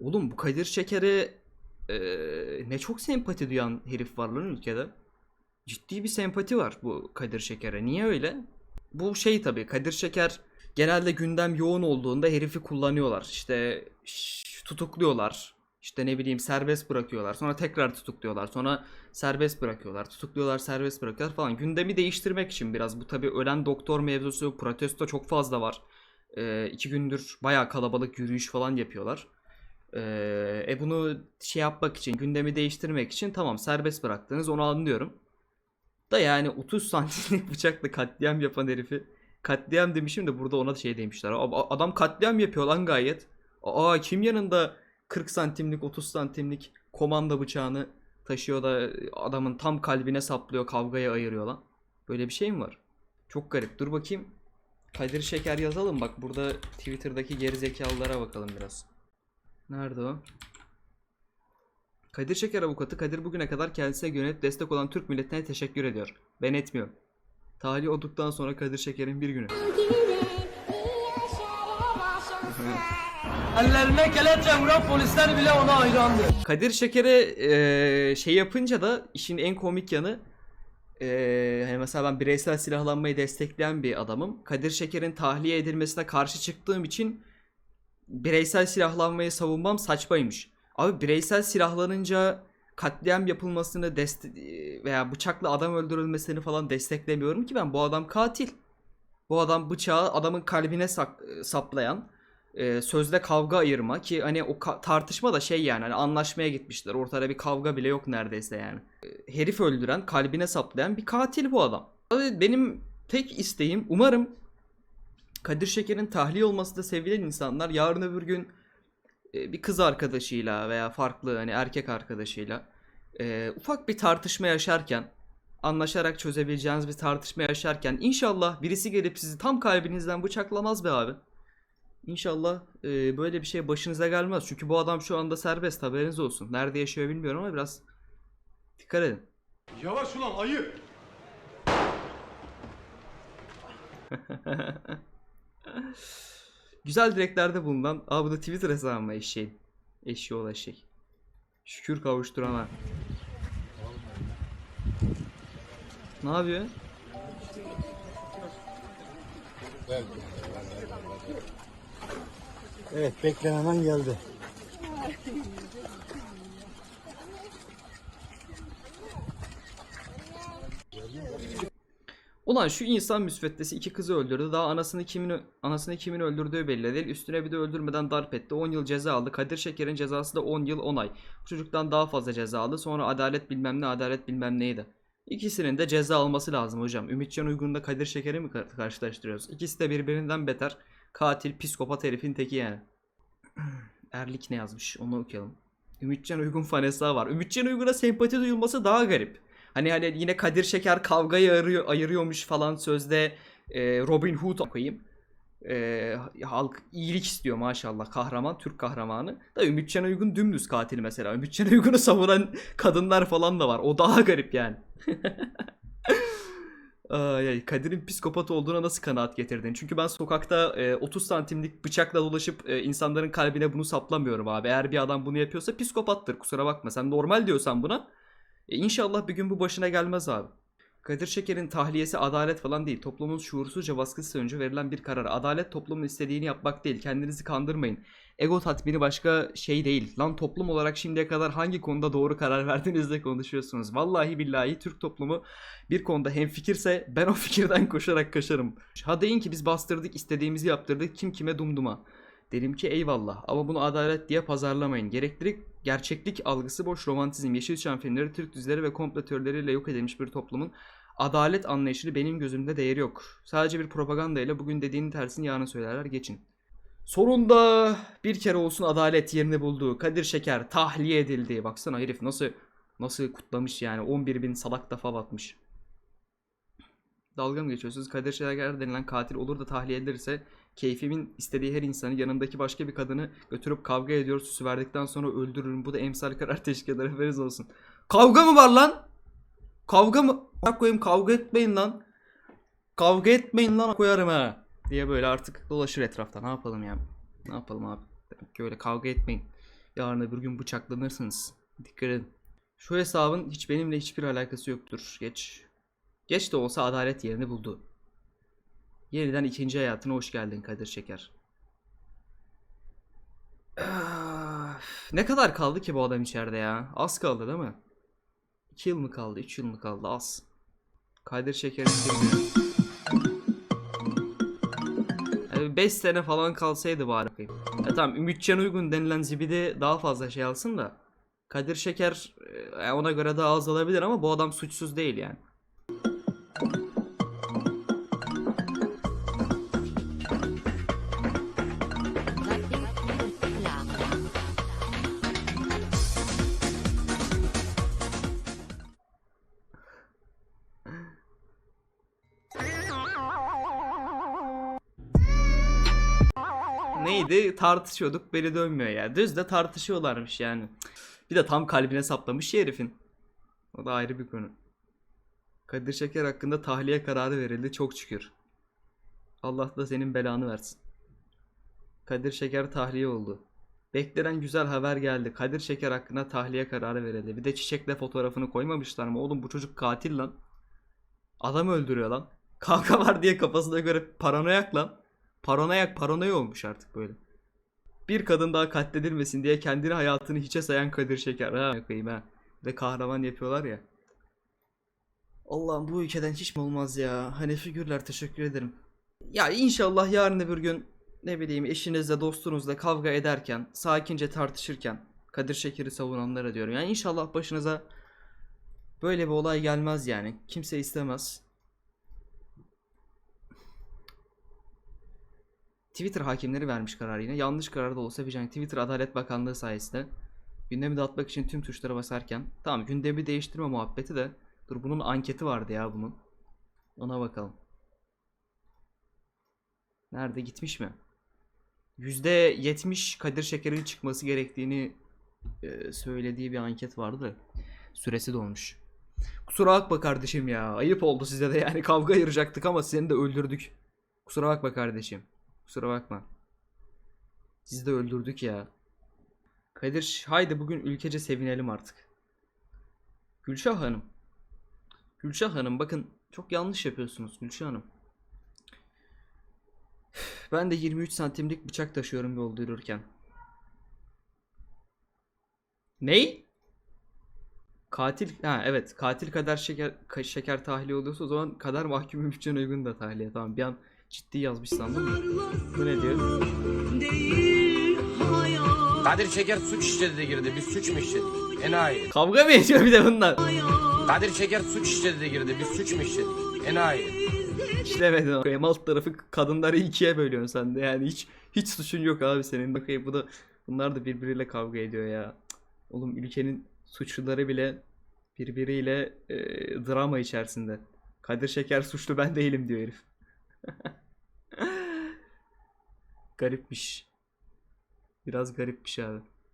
Oğlum bu Kadir Şeker'e e, ne çok sempati duyan herif var lan ülkede. Ciddi bir sempati var bu Kadir Şeker'e. Niye öyle? Bu şey tabii Kadir Şeker genelde gündem yoğun olduğunda herifi kullanıyorlar. İşte tutukluyorlar. İşte ne bileyim serbest bırakıyorlar. Sonra tekrar tutukluyorlar. Sonra serbest bırakıyorlar. Tutukluyorlar, serbest bırakıyorlar falan. Gündemi değiştirmek için biraz. Bu tabii ölen doktor mevzusu, protesto çok fazla var. Ee, iki gündür bayağı kalabalık yürüyüş falan yapıyorlar. E bunu şey yapmak için, gündemi değiştirmek için tamam serbest bıraktınız onu anlıyorum. Da yani 30 santimlik bıçakla katliam yapan herifi katliam demişim de burada ona şey demişler. Adam katliam yapıyor lan gayet. Aa kim yanında 40 santimlik 30 santimlik komanda bıçağını taşıyor da adamın tam kalbine saplıyor kavgaya ayırıyor lan. Böyle bir şey mi var? Çok garip. Dur bakayım. Kadir Şeker yazalım bak burada Twitter'daki gerizekalılara bakalım biraz. Nerede o? Kadir Şeker avukatı Kadir bugüne kadar kendisine yönet destek olan Türk milletine teşekkür ediyor. Ben etmiyorum. Talih olduktan sonra Kadir Şeker'in bir günü. Ellerine kelepçe vuran polisler bile ona hayrandı. Kadir Şeker'e eee, şey yapınca da işin en komik yanı eee, hani mesela ben bireysel silahlanmayı destekleyen bir adamım. Kadir Şeker'in tahliye edilmesine karşı çıktığım için bireysel silahlanmayı savunmam saçmaymış. Abi bireysel silahlanınca katliam yapılmasını veya bıçakla adam öldürülmesini falan desteklemiyorum ki ben bu adam katil. Bu adam bıçağı adamın kalbine saplayan e, sözde kavga ayırma ki hani o tartışma da şey yani hani anlaşmaya gitmişler. Ortada bir kavga bile yok neredeyse yani. E, herif öldüren, kalbine saplayan bir katil bu adam. Abi benim tek isteğim umarım Kadir Şeker'in tahliye olması da sevilen insanlar yarın öbür gün e, bir kız arkadaşıyla veya farklı hani erkek arkadaşıyla e, ufak bir tartışma yaşarken anlaşarak çözebileceğiniz bir tartışma yaşarken inşallah birisi gelip sizi tam kalbinizden bıçaklamaz be abi. İnşallah e, böyle bir şey başınıza gelmez. Çünkü bu adam şu anda serbest haberiniz olsun. Nerede yaşıyor bilmiyorum ama biraz dikkat edin. Yavaş ulan ayı. Güzel dileklerde bulunan Aa bu da Twitter hesabı mı eşeğin? Eşeği olan şey. Şükür kavuşturana. Ne yapıyor? Evet beklenenden geldi. Ulan şu insan müsveddesi iki kızı öldürdü. Daha anasını kimin anasını kimin öldürdüğü belli değil. Üstüne bir de öldürmeden darp etti. 10 yıl ceza aldı. Kadir Şeker'in cezası da 10 yıl 10 ay. Bu çocuktan daha fazla ceza aldı. Sonra adalet bilmem ne adalet bilmem neydi. İkisinin de ceza alması lazım hocam. Ümitcan Uygun'da Kadir Şeker'i mi kar- karşılaştırıyoruz? İkisi de birbirinden beter. Katil, psikopat herifin teki yani. Erlik ne yazmış? Onu okuyalım. Ümitcan Uygun fanesa var. Ümitcan Uygun'a sempati duyulması daha garip. Hani hani yine Kadir Şeker kavgayı ayırıyor, ayırıyormuş falan sözde e, Robin Hood koyayım. E, halk iyilik istiyor maşallah kahraman Türk kahramanı. Da Ümitcan Uygun dümdüz katil mesela. Ümitcan Uygun'u savunan kadınlar falan da var. O daha garip yani. Ay, ay, Kadir'in psikopat olduğuna nasıl kanaat getirdin? Çünkü ben sokakta e, 30 santimlik bıçakla dolaşıp e, insanların kalbine bunu saplamıyorum abi. Eğer bir adam bunu yapıyorsa psikopattır kusura bakma. Sen normal diyorsan buna e, inşallah bir gün bu başına gelmez abi. Kadir Şeker'in tahliyesi adalet falan değil. Toplumun şuursuzca baskısı sonucu verilen bir karar. Adalet toplumun istediğini yapmak değil. Kendinizi kandırmayın. Ego tatmini başka şey değil. Lan toplum olarak şimdiye kadar hangi konuda doğru karar verdiğinizde konuşuyorsunuz. Vallahi billahi Türk toplumu bir konuda hemfikirse ben o fikirden koşarak kaçarım. Ha deyin ki biz bastırdık istediğimizi yaptırdık kim kime dumduma. Dedim ki eyvallah ama bunu adalet diye pazarlamayın. Gereklilik, gerçeklik algısı boş romantizm, Yeşilçam filmleri, Türk dizileri ve komplo teorileriyle yok edilmiş bir toplumun adalet anlayışını benim gözümde değeri yok. Sadece bir propagandayla bugün dediğinin tersini yarın söylerler geçin. Sonunda bir kere olsun adalet yerini buldu. Kadir Şeker tahliye edildi. Baksana herif nasıl nasıl kutlamış yani 11 bin salak defa batmış. Dalga mı geçiyorsunuz? Kadir Şeker denilen katil olur da tahliye edilirse keyfimin istediği her insanı yanındaki başka bir kadını götürüp kavga ediyor süsü verdikten sonra öldürürüm. Bu da emsal karar teşkil eder haberiniz olsun. Kavga mı var lan? Kavga mı? Bak koyayım kavga etmeyin lan. Kavga etmeyin lan koyarım ha. Diye böyle artık dolaşır etrafta. Ne yapalım ya? Ne yapalım abi? Demek ki öyle kavga etmeyin. Yarın öbür gün bıçaklanırsınız. Dikkat edin. Şu hesabın hiç benimle hiçbir alakası yoktur. Geç. Geç de olsa adalet yerini buldu. Yeniden ikinci hayatına hoş geldin Kadir Şeker. Öf, ne kadar kaldı ki bu adam içeride ya? Az kaldı değil mi? 2 yıl mı kaldı? 3 yıl mı kaldı? Az. Kadir Şeker'in bir 5 sene falan kalsaydı bari. Ya tamam Ümitcan Uygun denilen zibidi daha fazla şey alsın da. Kadir Şeker e, ona göre daha az alabilir ama bu adam suçsuz değil yani. Neydi? Tartışıyorduk beni dönmüyor ya. Düz de tartışıyorlarmış yani. Bir de tam kalbine saplamış ya herifin. O da ayrı bir konu. Kadir Şeker hakkında tahliye kararı verildi çok şükür. Allah da senin belanı versin. Kadir Şeker tahliye oldu. Beklenen güzel haber geldi. Kadir Şeker hakkında tahliye kararı verildi. Bir de çiçekle fotoğrafını koymamışlar mı? Oğlum bu çocuk katil lan. Adam öldürüyor lan. Kavga var diye kafasına göre paranoyak lan. Paranoyak paranoya olmuş artık böyle. Bir kadın daha katledilmesin diye kendini hayatını hiçe sayan Kadir Şeker. Ha koyayım ha. Ve kahraman yapıyorlar ya. Allah'ım bu ülkeden hiç mi olmaz ya? Hani figürler teşekkür ederim. Ya inşallah yarın bir gün ne bileyim eşinizle dostunuzla kavga ederken sakince tartışırken Kadir Şeker'i savunanlara diyorum. Yani inşallah başınıza böyle bir olay gelmez yani. Kimse istemez. Twitter hakimleri vermiş kararı yine. Yanlış karar da olsa Fijan Twitter Adalet Bakanlığı sayesinde gündemi dağıtmak için tüm tuşlara basarken tamam gündemi değiştirme muhabbeti de dur bunun anketi vardı ya bunun. Ona bakalım. Nerede gitmiş mi? %70 Kadir Şeker'in çıkması gerektiğini e, söylediği bir anket vardı süresi dolmuş. Kusura bakma kardeşim ya. Ayıp oldu size de yani kavga ayıracaktık ama seni de öldürdük. Kusura bakma kardeşim. Kusura bakma. Sizi de öldürdük ya. Kadir haydi bugün ülkece sevinelim artık. Gülşah Hanım. Gülşah Hanım bakın çok yanlış yapıyorsunuz Gülşah Hanım. Ben de 23 santimlik bıçak taşıyorum yolda yürürken. Ney? Katil ha evet katil kadar şeker şeker tahliye oluyorsa o zaman kadar mahkum Ümitcan Uygun da tahliye. Tamam bir an ciddi yazmış sandım. Bu ne diyor? Kadir Şeker suç işledi de girdi. Biz suç mu işledik? Enayi. Kavga mı ediyor bir de bunlar? Kadir Şeker suç işledi de girdi. Biz suç mu işledik? Enayi. İşlemedin bakayım alt tarafı kadınları ikiye bölüyorsun sen de yani hiç hiç suçun yok abi senin bakayım bu da bunlar da birbiriyle kavga ediyor ya. Oğlum ülkenin suçluları bile birbiriyle e, drama içerisinde. Kadir Şeker suçlu ben değilim diyor herif. Garipmiş. Biraz garipmiş abi.